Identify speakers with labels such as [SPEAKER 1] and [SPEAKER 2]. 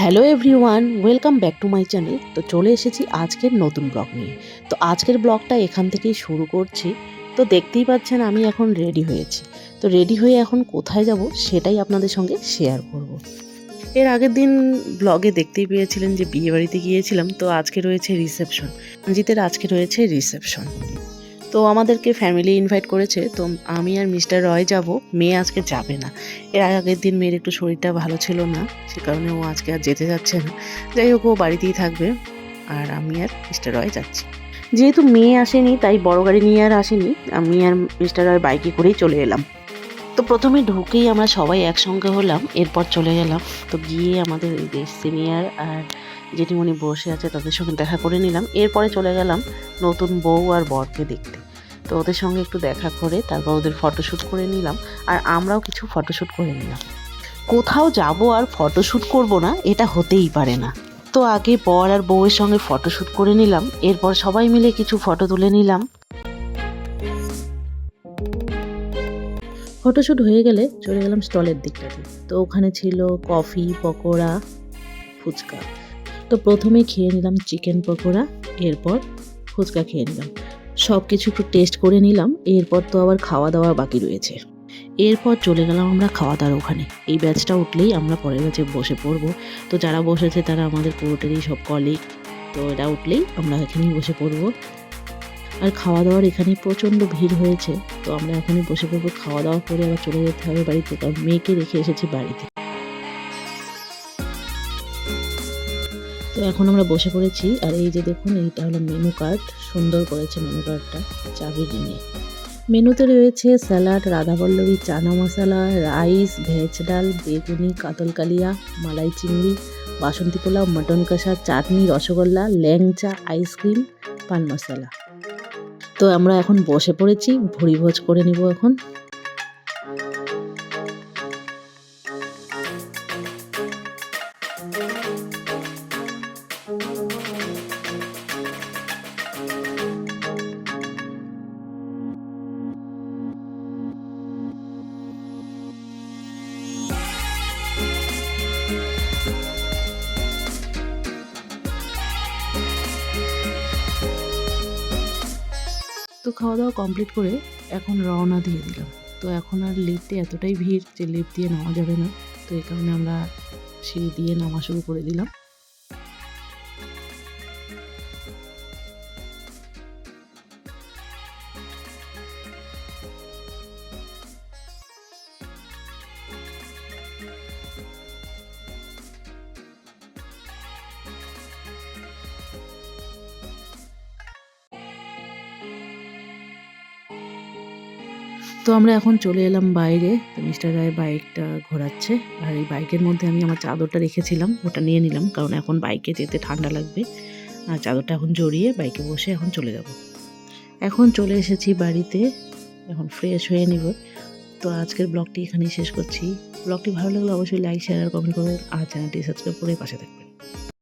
[SPEAKER 1] Hello everyone, welcome back to my channel. তো চলে এসেছি আজকের নতুন ব্লগ নিয়ে। তো আজকের ব্লগটা এখান থেকেই শুরু করছি। তো দেখতেই পাচ্ছেন আমি এখন রেডি হয়েছি। তো রেডি হয়ে এখন কোথায় যাব সেটাই আপনাদের সঙ্গে শেয়ার করব। এর আগের দিন ব্লগে দেখতেই পেয়েছিলেন যে বিয়েবাড়িতে গিয়েছিলাম। তো আজকে রয়েছে রিসেপশন। রঞ্জিতের আজকে রয়েছে রিসেপশন। তো আমাদেরকে ফ্যামিলি ইনভাইট করেছে, তো আমি আর মিস্টার রয় যাব। মেয়ে আজকে যাবে না। এর আগের দিন মেয়ের একটু শরীরটা ভালো ছিল না, সে কারণে ও আজকে আর যেতে যাচ্ছে না। যাই হোক, ও বাড়িতেই থাকবে আর আমি আর মিস্টার রয় যাচ্ছি। যেহেতু মেয়ে আসেনি, তাই বড় গাড়ি নিয়ে আর আসেনি, আমি আর মিস্টার রয় বাইকে করেই চলে এলাম। তো প্রথমে ঢুকেই আমরা সবাই একসঙ্গে হলাম, এরপর চলে গেলাম। তো গিয়ে আমাদের সিনিয়র আর জেঠিমণি বসে আছে, তাদের সঙ্গে দেখা করে নিলাম। এরপরে চলে গেলাম নতুন বউ আর বরকে দেখতে। তো ওদের সঙ্গে একটু দেখা করে তারপর ওদের ফটোশ্যুট করে নিলাম। আর আমরাও কিছু ফটোশ্যুট করে নিলাম। কোথাও যাব আর ফটোশ্যুট করব না, এটা হতেই পারে না। তো আগে বর আর বউয়ের সঙ্গে ফটোশ্যুট করে নিলাম। এরপর সবাই মিলে কিছু ফটো তুলে নিলাম। ফটোশ্যুট হয়ে গেলে চলে গেলাম স্টলের দিকটাতে। তো ওখানে ছিল কফি পকোড়া, ফুচকা। তো প্রথমে খেয়ে নিলাম চিকেন পকোড়া, এরপর ফুচকা খেয়ে নিলাম। সব কিছু একটু টেস্ট করে নিলাম, এরপর তো আবার খাওয়া দাওয়া বাকি রয়েছে। এরপর চলে গেলাম আমরা খাওয়া দাওয়ার ওখানে। এই ব্যাচটা উঠলেই আমরা পরের ব্যাচে বসে পড়ব। তো যারা বসেছে তারা আমাদের কোর্টেরই সব কলিগ তো এটা উঠলেই আমরা এখানেই বসে পড়ব। আর খাওয়া দাওয়ার এখানে প্রচণ্ড ভিড় হয়েছে, তো আমরা এখানে বসে পড়ব। খাওয়া দাওয়া করে আবার চলে যেতে হবে বাড়িতে, কারণ মেয়েকে রেখে এসেছি বাড়িতে। তো এখন আমরা বসে পড়েছি, আর এই যে দেখুন, এইটা হলো মেনু কার্ড সুন্দর করেছে মেনু কার্ডটা চাবি নিয়ে মেনুতে রয়েছে salad Radhaballabhi chana masala rice veg ডাল, বেগুনি, কাতল কালিয়া, মালাই চিংড়ি, বাসন্তী পোলাও মটন কষা, চাটনি, রসগোল্লা, ল্যাংচা আইসক্রিম পান মশলা। তো আমরা এখন বসে পড়েছি ভুড়িভোজ করে নিব এখন। তো খাওয়া দাওয়া কমপ্লিট করে এখন রওনা দিয়ে দিলাম। তো এখন আর লিফটে এতটাই ভিড় যে লিফট দিয়ে নামা যাবে না। তো এই কারণে আমরা সিঁড়ি দিয়ে নামা শুরু করে দিলাম। তো আমরা এখন চলে এলাম বাইরে। তো মিস্টার রায় বাইকটা ঘোরাচ্ছে। আর এই বাইকের মধ্যে আমি আমার চাদরটা রেখেছিলাম, ওটা নিয়ে নিলাম। কারণ এখন বাইকে যেতে ঠান্ডা লাগবে। আর চাদরটা এখন জড়িয়ে বাইকে বসে এখন চলে যাব। এখন চলে এসেছি বাড়িতে। এখন ফ্রেশ হয়ে নিব। তো আজকের ব্লগটি এখানেই শেষ করছি। ব্লগটি ভালো লাগলে অবশ্যই লাইক শেয়ার আর কমেন্ট করবেন। আর চ্যানেলটি সাবস্ক্রাইব করে পাশে থাকবেন।